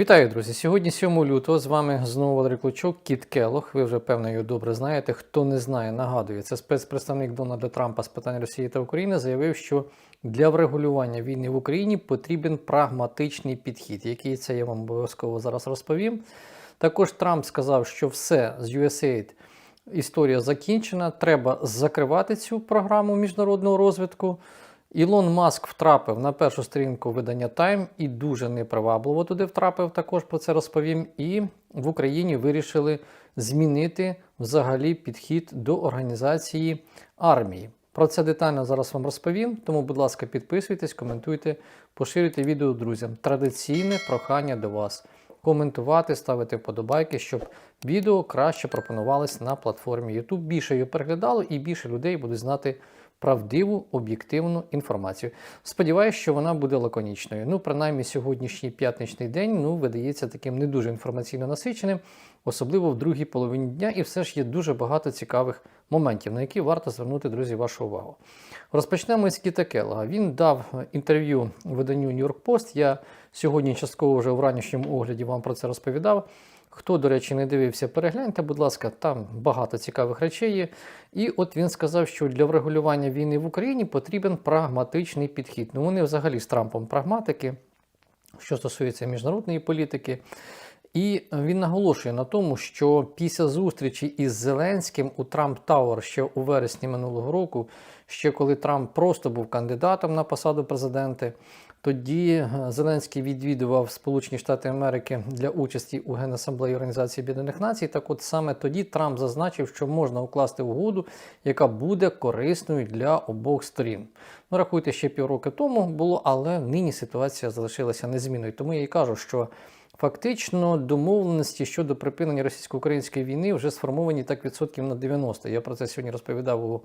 Вітаю, друзі! Сьогодні 7 лютого з вами знову Валерій Клочок, Кіт Келох. Ви вже певно його добре знаєте. Хто не знає, нагадую, це спецпредставник Дональда Трампа з питань Росії та України заявив, що для врегулювання війни в Україні потрібен прагматичний підхід. Який це я вам обов'язково зараз розповім. Також Трамп сказав, що все з USAID історія закінчена. Треба закривати цю програму міжнародного розвитку. Ілон Маск втрапив на першу сторінку видання Time і дуже непривабливо туди втрапив. Також про це розповім. І в Україні вирішили змінити взагалі підхід до організації армії. Про це детально зараз вам розповім. Тому, будь ласка, підписуйтесь, коментуйте, поширюйте відео друзям. Традиційне прохання до вас коментувати, ставити вподобайки, щоб відео краще пропонувалось на платформі YouTube. Більше його переглядало і більше людей будуть знати правдиву, об'єктивну інформацію. Сподіваюсь, що вона буде лаконічною. Ну, принаймні, сьогоднішній п'ятничний день ну, видається таким не дуже інформаційно насиченим, особливо в другій половині дня, і все ж є дуже багато цікавих моментів, на які варто звернути, друзі, вашу увагу. Розпочнемо з Кіта Келлога. Він дав інтерв'ю виданню New York Post. Я сьогодні частково вже в ранішньому огляді вам про це розповідав. Хто, до речі, не дивився, перегляньте, будь ласка, там багато цікавих речей є. І от він сказав, що для врегулювання війни в Україні потрібен прагматичний підхід. Ну, вони взагалі з Трампом прагматики, що стосується міжнародної політики. І він наголошує на тому, що після зустрічі із Зеленським у Трамп Тауер ще у вересні минулого року, ще коли Трамп просто був кандидатом на посаду президента, тоді е, Зеленський відвідував Сполучені Штати Америки для участі у Генасамблеї Організації Об'єднаних Націй. Так, от саме тоді Трамп зазначив, що можна укласти угоду, яка буде корисною для обох сторін. Ну, рахуйте, ще півроку тому було, але нині ситуація залишилася незмінною. Тому я і кажу, що. Фактично, домовленості щодо припинення російсько-української війни вже сформовані так відсотків на 90. Я про це сьогодні розповідав у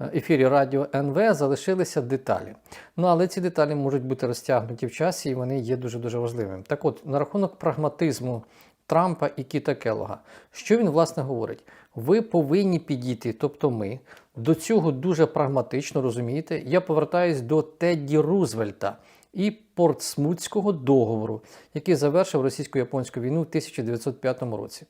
е, ефірі Радіо НВ. Залишилися деталі. Ну але ці деталі можуть бути розтягнуті в часі, і вони є дуже дуже важливими. Так, от на рахунок прагматизму Трампа і Кіта Келога, що він власне говорить? Ви повинні підійти, тобто ми, до цього дуже прагматично розумієте. Я повертаюсь до Тедді Рузвельта і Портсмутського договору, який завершив російсько-японську війну в 1905 році.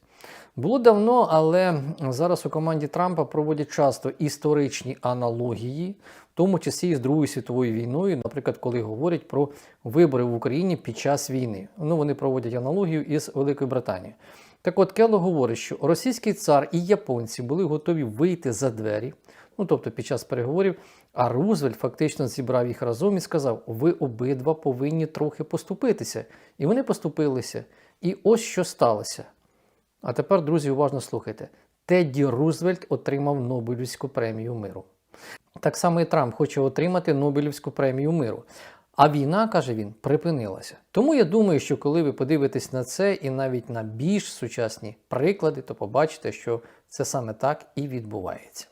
Було давно, але зараз у команді Трампа проводять часто історичні аналогії, в тому числі з Другою світовою війною, наприклад, коли говорять про вибори в Україні під час війни. Ну, вони проводять аналогію із Великою Британією. Так от Келло говорить, що російський цар і японці були готові вийти за двері, ну тобто під час переговорів. А Рузвельт фактично зібрав їх разом і сказав: ви обидва повинні трохи поступитися. І вони поступилися. І ось що сталося. А тепер, друзі, уважно слухайте: Тедді Рузвельт отримав Нобелівську премію миру. Так само і Трамп хоче отримати Нобелівську премію миру. А війна, каже він, припинилася. Тому я думаю, що коли ви подивитесь на це і навіть на більш сучасні приклади, то побачите, що це саме так і відбувається.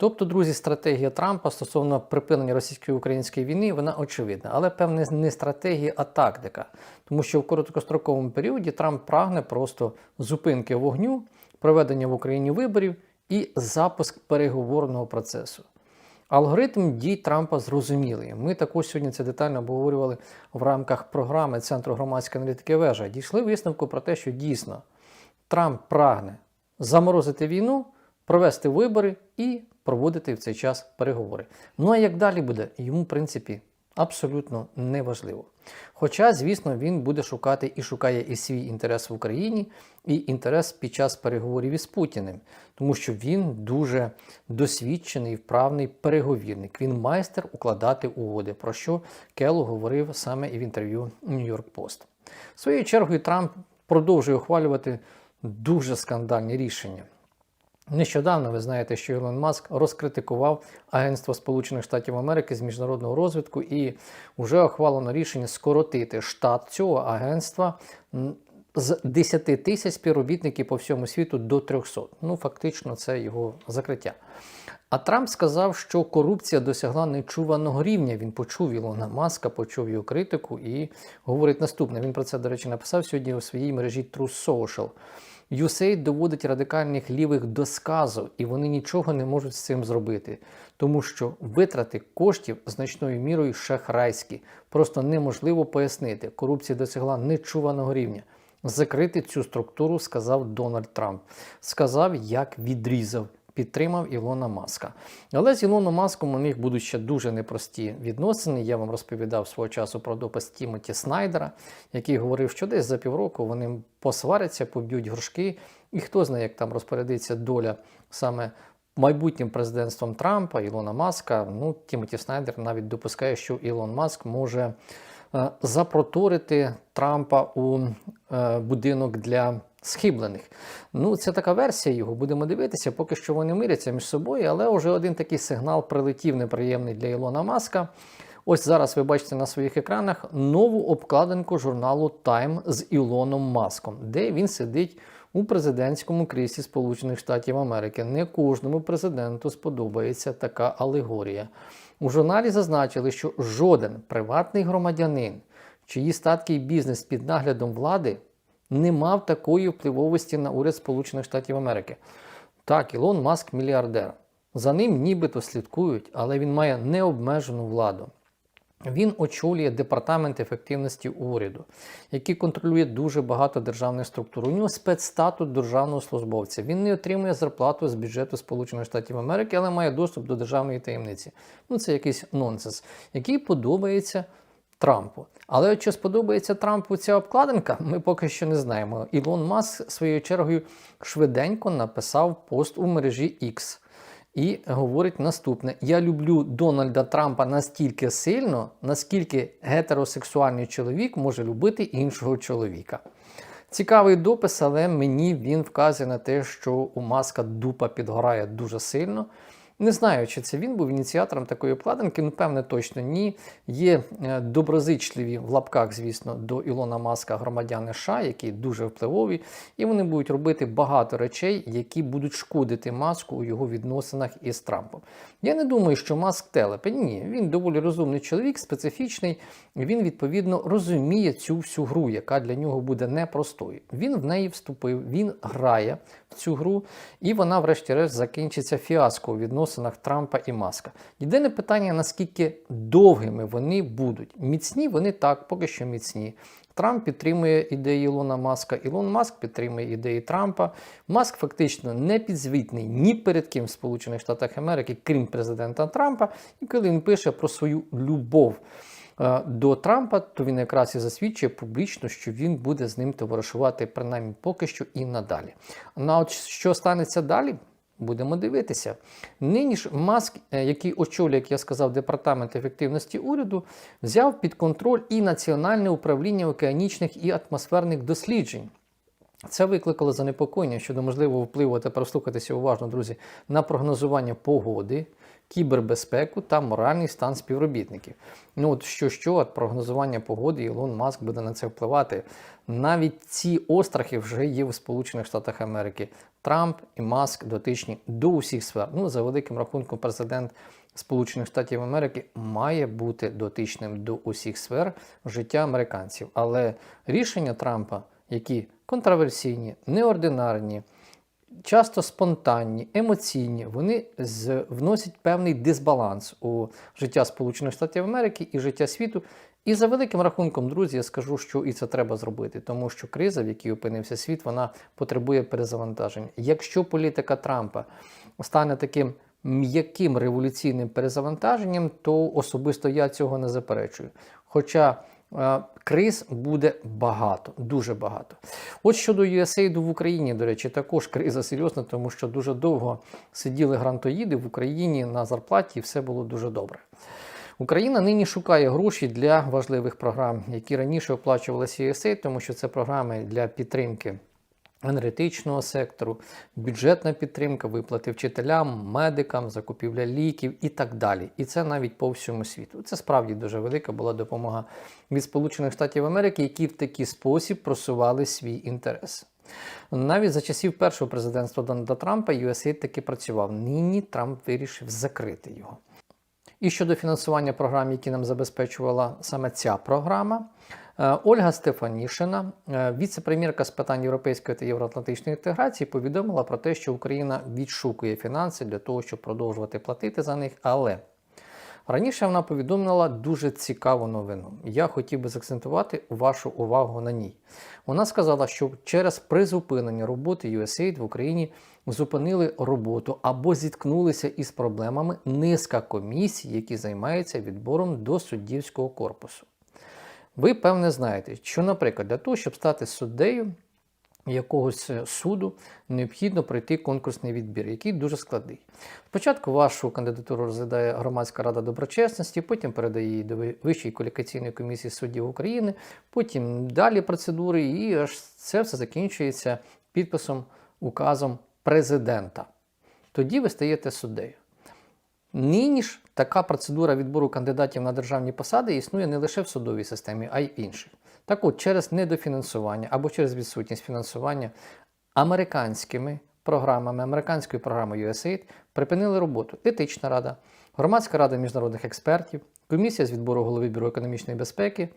Тобто, друзі, стратегія Трампа стосовно припинення російсько-української війни, вона очевидна, але певне не стратегія, а тактика. Тому що в короткостроковому періоді Трамп прагне просто зупинки вогню, проведення в Україні виборів і запуск переговорного процесу. Алгоритм дій Трампа зрозумілий. Ми також сьогодні це детально обговорювали в рамках програми Центру громадської аналітики вежа. Дійшли висновку про те, що дійсно Трамп прагне заморозити війну, провести вибори і проводити в цей час переговори. Ну а як далі буде, йому, в принципі, абсолютно неважливо. Хоча, звісно, він буде шукати і шукає і свій інтерес в Україні, і інтерес під час переговорів із Путіним, тому що він дуже досвідчений, вправний переговірник. Він майстер укладати угоди, про що Келло говорив саме і в інтерв'ю York Post. Своєю чергою Трамп продовжує ухвалювати дуже скандальні рішення. Нещодавно ви знаєте, що Ілон Маск розкритикував Агентство Сполучених Штатів Америки з міжнародного розвитку і вже ухвалено рішення скоротити штат цього агентства з 10 тисяч співробітників по всьому світу до 300. Ну, фактично, це його закриття. А Трамп сказав, що корупція досягла нечуваного рівня. Він почув Ілона Маска, почув його критику і говорить наступне. Він про це, до речі, написав сьогодні у своїй мережі True Social. USAID доводить радикальних лівих до сказу, і вони нічого не можуть з цим зробити, тому що витрати коштів значною мірою шахрайські. Просто неможливо пояснити. Корупція досягла нечуваного рівня. закрити цю структуру, сказав Дональд Трамп. Сказав, як відрізав. Підтримав Ілона Маска. Але з Ілоном Маском у них будуть ще дуже непрості відносини. Я вам розповідав свого часу про допис Тімоті Снайдера, який говорив, що десь за півроку вони посваряться, поб'ють горшки, і хто знає, як там розпорядиться доля саме майбутнім президентством Трампа, Ілона Маска. Ну, Тімоті Снайдер навіть допускає, що Ілон Маск може е, запроторити Трампа у е, будинок для схиблених. Ну, це така версія його. Будемо дивитися, поки що вони миряться між собою, але вже один такий сигнал прилетів неприємний для Ілона Маска. Ось зараз ви бачите на своїх екранах нову обкладинку журналу Time з Ілоном Маском, де він сидить у президентському кріслі Сполучених Штатів Америки. Не кожному президенту сподобається така алегорія. У журналі зазначили, що жоден приватний громадянин, чиї статки і бізнес під наглядом влади не мав такої впливовості на уряд Сполучених Штатів Америки. Так, Ілон Маск мільярдер. За ним нібито слідкують, але він має необмежену владу. Він очолює департамент ефективності уряду, який контролює дуже багато державних структур. У нього спецстатус державного службовця. Він не отримує зарплату з бюджету Сполучених Штатів Америки, але має доступ до державної таємниці. Ну це якийсь нонсенс, який подобається Трампу. Але от що сподобається Трампу ця обкладинка, ми поки що не знаємо. Ілон Маск своєю чергою швиденько написав пост у мережі X. І говорить наступне: я люблю Дональда Трампа настільки сильно, наскільки гетеросексуальний чоловік може любити іншого чоловіка. Цікавий допис, але мені він вказує на те, що у маска дупа підгорає дуже сильно. Не знаю, чи це він був ініціатором такої обкладинки, ну, певне, точно ні. Є е, доброзичливі в лапках, звісно, до Ілона Маска громадяни США, які дуже впливові, і вони будуть робити багато речей, які будуть шкодити маску у його відносинах із Трампом. Я не думаю, що маск телепень. Ні, він доволі розумний чоловік, специфічний. Він відповідно розуміє цю всю гру, яка для нього буде непростою. Він в неї вступив, він грає в цю гру, і вона, врешті-решт, закінчиться фіаско у відносинах Трампа і Маска. Єдине питання, наскільки довгими вони будуть. Міцні вони так, поки що міцні. Трамп підтримує ідеї Ілона Маска, Ілон Маск підтримує ідеї Трампа. Маск фактично не підзвітний ні перед ким в Сполучених Штатах Америки, крім президента Трампа. І коли він пише про свою любов е, до Трампа, то він якраз і засвідчує публічно, що він буде з ним товаришувати принаймні поки що і надалі. На от що станеться далі? Будемо дивитися. Нині ж Маск, е, який очолює, як я сказав, департамент ефективності уряду, взяв під контроль і Національне управління океанічних і атмосферних досліджень. Це викликало занепокоєння щодо можливого впливу, тепер слухайтеся уважно, друзі, на прогнозування погоди, кібербезпеку та моральний стан співробітників. Ну от що, що от прогнозування погоди, Ілон Маск буде на це впливати. Навіть ці острахи вже є в Сполучених Штатах Америки. Трамп і Маск дотичні до усіх сфер. Ну, за великим рахунком, президент Сполучених Штатів Америки має бути дотичним до усіх сфер життя американців. Але рішення Трампа, які контроверсійні, неординарні, часто спонтанні, емоційні, вони з, вносять певний дисбаланс у життя Сполучених Штатів Америки і життя світу. І за великим рахунком, друзі, я скажу, що і це треба зробити, тому що криза, в якій опинився світ, вона потребує перезавантаження. Якщо політика Трампа стане таким м'яким революційним перезавантаженням, то особисто я цього не заперечую. Хоча е, криз буде багато, дуже багато. От щодо USAID в Україні, до речі, також криза серйозна, тому що дуже довго сиділи грантоїди в Україні на зарплаті, і все було дуже добре. Україна нині шукає гроші для важливих програм, які раніше оплачувалися USAID, тому що це програми для підтримки енергетичного сектору, бюджетна підтримка, виплати вчителям, медикам, закупівля ліків і так далі. І це навіть по всьому світу. Це справді дуже велика була допомога від Сполучених Штатів Америки, які в такий спосіб просували свій інтерес. Навіть за часів першого президентства Дональда Трампа USAID таки працював. Нині Трамп вирішив закрити його. І щодо фінансування програм, які нам забезпечувала саме ця програма, е, Ольга Стефанішина, е, віце-прем'єрка з питань європейської та євроатлантичної інтеграції, повідомила про те, що Україна відшукує фінанси для того, щоб продовжувати платити за них, але Раніше вона повідомила дуже цікаву новину. Я хотів би заакцентувати вашу увагу на ній. Вона сказала, що через призупинення роботи USAID в Україні зупинили роботу або зіткнулися із проблемами низка комісій, які займаються відбором до суддівського корпусу. Ви певне знаєте, що, наприклад, для того, щоб стати суддею якогось е, суду, необхідно пройти конкурсний відбір, який дуже складний. Спочатку вашу кандидатуру розглядає громадська рада доброчесності, потім передає її до Вищої кваліфікаційної комісії суддів України, потім далі процедури, і аж це все закінчується підписом указом президента. Тоді ви стаєте суддею. Нині ж така процедура відбору кандидатів на державні посади існує не лише в судовій системі, а й інших. Так от, через недофінансування або через відсутність фінансування американськими програмами, американською програмою USAID припинили роботу Етична рада, Громадська рада міжнародних експертів, комісія з відбору голови Бюро економічної безпеки,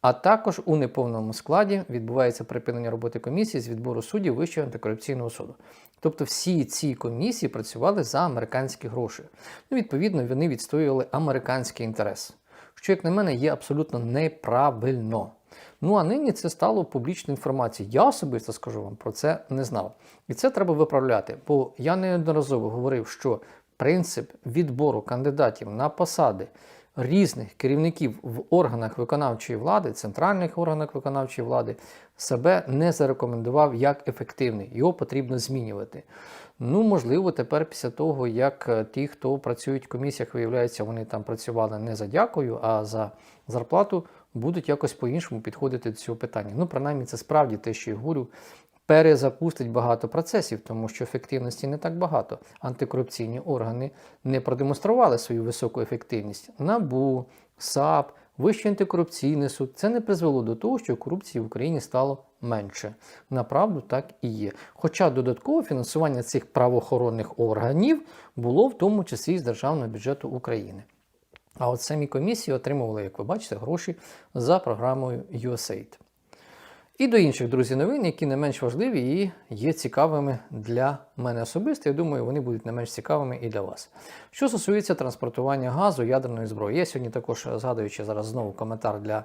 а також у неповному складі відбувається припинення роботи комісії з відбору суддів Вищого антикорупційного суду. Тобто всі ці комісії працювали за американські гроші. Ну, відповідно, вони відстоювали американський інтерес, що, як на мене, є абсолютно неправильно. Ну а нині це стало публічною інформацією. Я особисто скажу вам про це не знав. І це треба виправляти, бо я неодноразово говорив, що принцип відбору кандидатів на посади різних керівників в органах виконавчої влади, центральних органах виконавчої влади, себе не зарекомендував як ефективний. Його потрібно змінювати. Ну, можливо, тепер після того, як е, ті, хто працюють в комісіях, виявляється, вони там працювали не за дякою, а за зарплату, будуть якось по-іншому підходити до цього питання. Ну, принаймні, це справді те, що я говорю, перезапустить багато процесів, тому що ефективності не так багато. Антикорупційні органи не продемонстрували свою високу ефективність. НАБУ, САП, Вищий антикорупційний суд це не призвело до того, що корупції в Україні стало менше. Направду так і є. Хоча додаткове фінансування цих правоохоронних органів було в тому числі з державного бюджету України. А от самі комісії отримували, як ви бачите, гроші за програмою USAID. І до інших друзі новин, які не менш важливі і є цікавими для мене особисто. Я думаю, вони будуть не менш цікавими і для вас. Що стосується транспортування газу ядерної зброї, я сьогодні також згадуючи зараз знову коментар для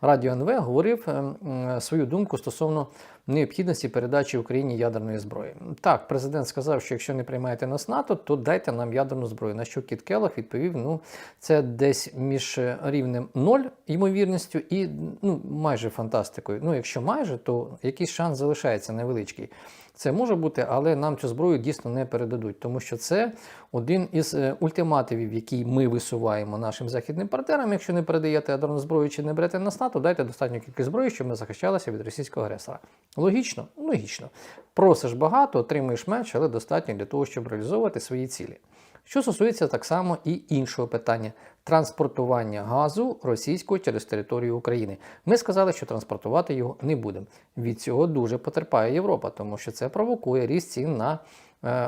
Радіо НВ, говорив ем, свою думку стосовно необхідності передачі Україні ядерної зброї. Так, президент сказав, що якщо не приймаєте нас НАТО, то дайте нам ядерну зброю. На що Кіт Келлог відповів: ну це десь між рівнем 0 ймовірністю і ну майже фантастикою. Ну, якщо майже, то якийсь шанс залишається невеличкий. Це може бути, але нам цю зброю дійсно не передадуть, тому що це один із е, ультимативів, який ми висуваємо нашим західним партнерам. Якщо не передаєте ядерну зброю чи не берете нас НАТО, дайте достатньо кількість зброї, щоб ми захищалися від російського агресора. Логічно? Логічно. Просиш багато, отримуєш менше, але достатньо для того, щоб реалізовувати свої цілі. Що стосується так само і іншого питання транспортування газу російського через територію України. Ми сказали, що транспортувати його не будемо. Від цього дуже потерпає Європа, тому що це провокує ріст цін на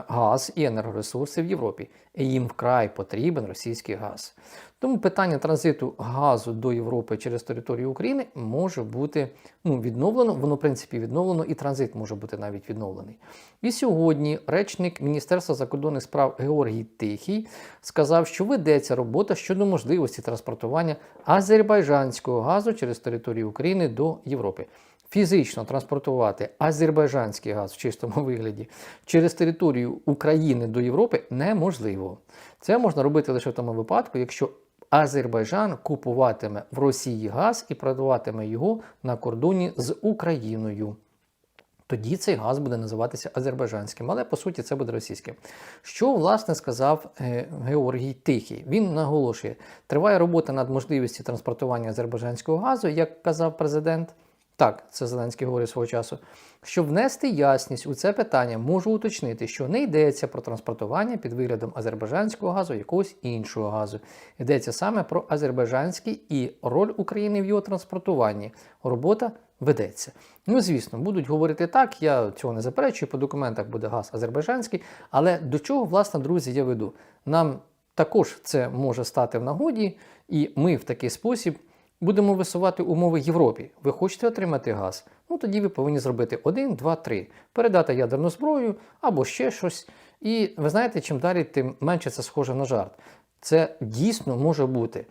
газ і енергоресурси в Європі. І їм вкрай потрібен російський газ. Тому питання транзиту газу до Європи через територію України може бути ну, відновлено, воно, в принципі, відновлено, і транзит може бути навіть відновлений. І сьогодні речник Міністерства закордонних справ Георгій Тихий сказав, що ведеться робота щодо можливості транспортування азербайджанського газу через територію України до Європи. Фізично транспортувати азербайджанський газ в чистому вигляді через територію України до Європи неможливо. Це можна робити лише в тому випадку, якщо Азербайджан купуватиме в Росії газ і продаватиме його на кордоні з Україною. Тоді цей газ буде називатися азербайджанським, але по суті це буде російським. Що власне сказав е, Георгій Тихий? Він наголошує, триває робота над можливістю транспортування азербайджанського газу, як казав президент. Так, це Зеленський говорив свого часу. Щоб внести ясність у це питання, можу уточнити, що не йдеться про транспортування під виглядом азербайджанського газу, якогось іншого газу. Йдеться саме про азербайджанський і роль України в його транспортуванні. Робота ведеться. Ну, звісно, будуть говорити так, я цього не заперечую, по документах буде газ азербайджанський, але до чого, власне, друзі, я веду? Нам також це може стати в нагоді, і ми в такий спосіб будемо висувати умови Європі. Ви хочете отримати газ? Ну тоді ви повинні зробити 1, 2, 3. Передати ядерну зброю або ще щось. І ви знаєте, чим далі, тим менше це схоже на жарт. Це дійсно може бути.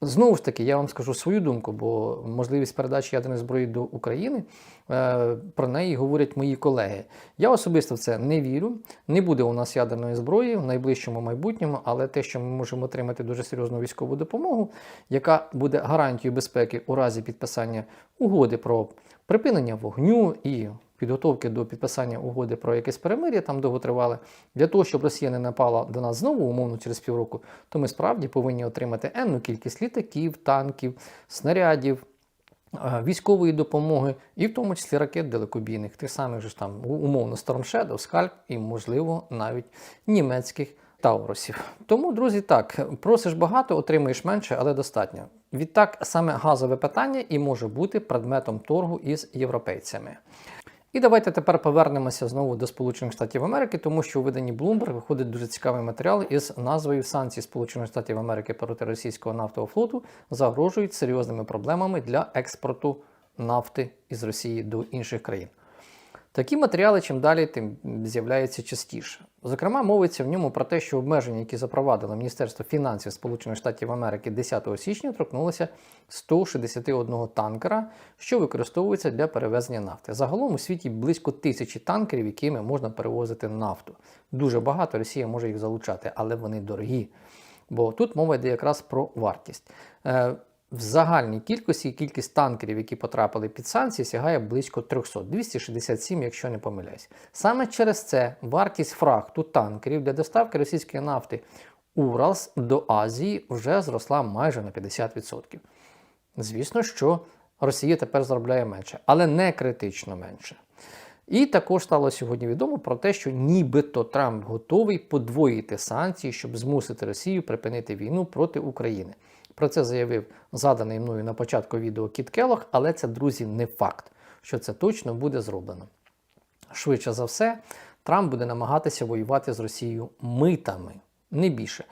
Знову ж таки, я вам скажу свою думку, бо можливість передачі ядерної зброї до України е, про неї говорять мої колеги. Я особисто в це не вірю. Не буде у нас ядерної зброї в найближчому майбутньому, але те, що ми можемо отримати дуже серйозну військову допомогу, яка буде гарантією безпеки у разі підписання угоди про припинення вогню і підготовки до підписання угоди про якесь перемир'я там довго тривали, для того, щоб Росія не напала до нас знову, умовно через півроку, то ми справді повинні отримати енну кількість літаків, танків, снарядів. е, Військової допомоги, і в тому числі ракет далекобійних, тих самих ж там умовно Storm Shadow, Скальп і, можливо, навіть німецьких Таурусів. Тому, друзі, так, просиш багато, отримуєш менше, але достатньо. Відтак, саме газове питання і може бути предметом торгу із європейцями. І давайте тепер повернемося знову до Сполучених Штатів Америки, тому що у виданні Bloomberg виходить дуже цікавий матеріал із назвою санкцій Сполучених Штатів Америки проти російського нафтового флоту загрожують серйозними проблемами для експорту нафти із Росії до інших країн. Такі матеріали чим далі, тим з'являються частіше. Зокрема, мовиться в ньому про те, що обмеження, які запровадило Міністерство фінансів Сполучених Штатів Америки 10 січня, торкнулося 161 танкера, що використовується для перевезення нафти. Загалом у світі близько тисячі танкерів, якими можна перевозити нафту. Дуже багато Росія може їх залучати, але вони дорогі. Бо тут мова йде якраз про вартість. В загальній кількості кількість танкерів, які потрапили під санкції, сягає близько 300, 267, якщо не помиляюсь. Саме через це вартість фрахту танкерів для доставки російської нафти Уралс до Азії вже зросла майже на 50%. Звісно, що Росія тепер заробляє менше, але не критично менше. І також стало сьогодні відомо про те, що нібито Трамп готовий подвоїти санкції, щоб змусити Росію припинити війну проти України. Про це заявив заданий мною на початку відео Кіт Келох, але це, друзі, не факт, що це точно буде зроблено. Швидше за все, Трамп буде намагатися воювати з Росією митами, не більше.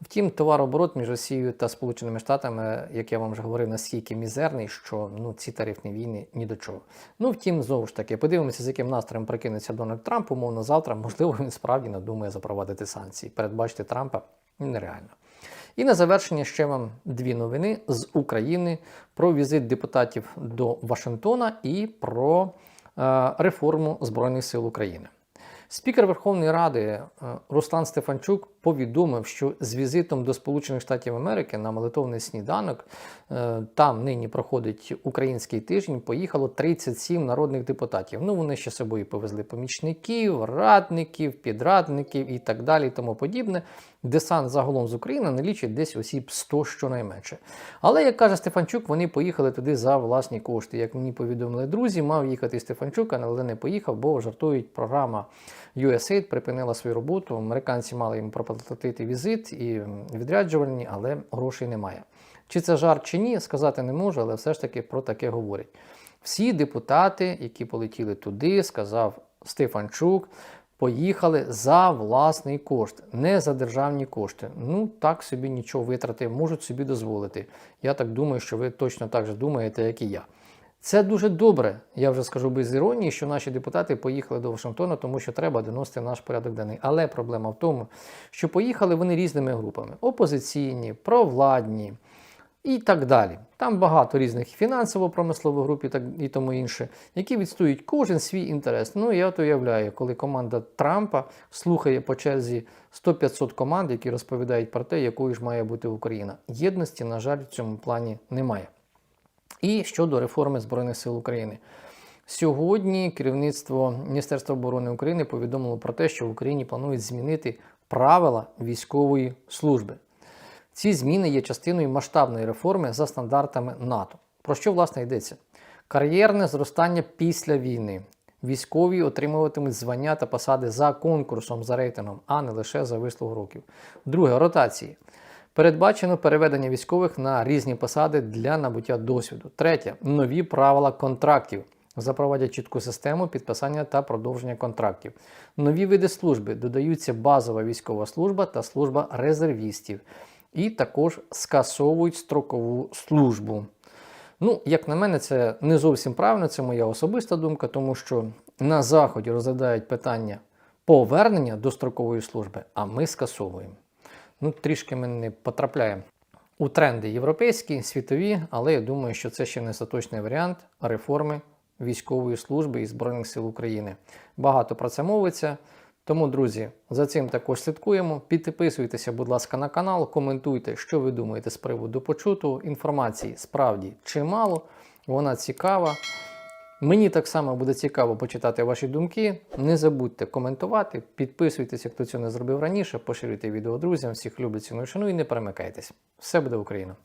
Втім, товарооборот між Росією та Сполученими Штатами, як я вам вже говорив, настільки мізерний, що ну, ці тарифні війни ні до чого. Ну, втім, знову ж таки, подивимося, з яким настроєм прикинеться Дональд Трамп, умовно завтра, можливо, він справді надумає запровадити санкції. Передбачити Трампа нереально. І на завершення ще вам дві новини з України про візит депутатів до Вашингтона і про е, реформу Збройних сил України. Спікер Верховної Ради е, Руслан Стефанчук повідомив, що з візитом до Сполучених Штатів Америки на молитовний сніданок е, там нині проходить український тиждень. Поїхало 37 народних депутатів. Ну вони ще собою повезли помічників, радників, підрадників і так далі, і тому подібне. Десант загалом з України налічить десь осіб 100 щонайменше. Але як каже Стефанчук, вони поїхали туди за власні кошти. Як мені повідомили друзі, мав їхати Стефанчук, але не поїхав, бо жартують програма. USAID припинила свою роботу. Американці мали їм проплатити візит і відряджувальні, але грошей немає. Чи це жарт, чи ні, сказати не можу, але все ж таки про таке говорять. Всі депутати, які полетіли туди, сказав Стефанчук, поїхали за власний кошт, не за державні кошти. Ну так собі нічого витрати можуть собі дозволити. Я так думаю, що ви точно так же думаєте, як і я. Це дуже добре, я вже скажу без іронії, що наші депутати поїхали до Вашингтона, тому що треба доносити наш порядок денний. Але проблема в тому, що поїхали вони різними групами: опозиційні, провладні і так далі. Там багато різних фінансово-промислових груп і так і тому інше, які відстоюють кожен свій інтерес. Ну я от уявляю, коли команда Трампа слухає по черзі 100-500 команд, які розповідають про те, якою ж має бути Україна. Єдності, на жаль, в цьому плані немає. І щодо реформи Збройних сил України. Сьогодні керівництво Міністерства оборони України повідомило про те, що в Україні планують змінити правила військової служби. Ці зміни є частиною масштабної реформи за стандартами НАТО. Про що власне йдеться? Кар'єрне зростання після війни. Військові отримуватимуть звання та посади за конкурсом, за рейтингом, а не лише за вислугу років. Друге ротації. Передбачено переведення військових на різні посади для набуття досвіду. Третє нові правила контрактів. Запровадять чітку систему підписання та продовження контрактів. Нові види служби додаються базова військова служба та служба резервістів. І також скасовують строкову службу. Ну, як на мене, це не зовсім правильно, це моя особиста думка, тому що на Заході розглядають питання повернення до строкової служби, а ми скасовуємо. Ну, трішки ми не потрапляємо у тренди європейські, світові, але я думаю, що це ще не остаточний варіант реформи військової служби і Збройних сил України. Багато про це мовиться. Тому, друзі, за цим також слідкуємо. Підписуйтеся, будь ласка, на канал, коментуйте, що ви думаєте з приводу почутого. Інформації справді чимало, вона цікава. Мені так само буде цікаво почитати ваші думки. Не забудьте коментувати, підписуйтеся, хто цього не зробив раніше, поширюйте відео друзям. Всіх люблю, ціную, шану і не перемикайтесь. Все буде Україна!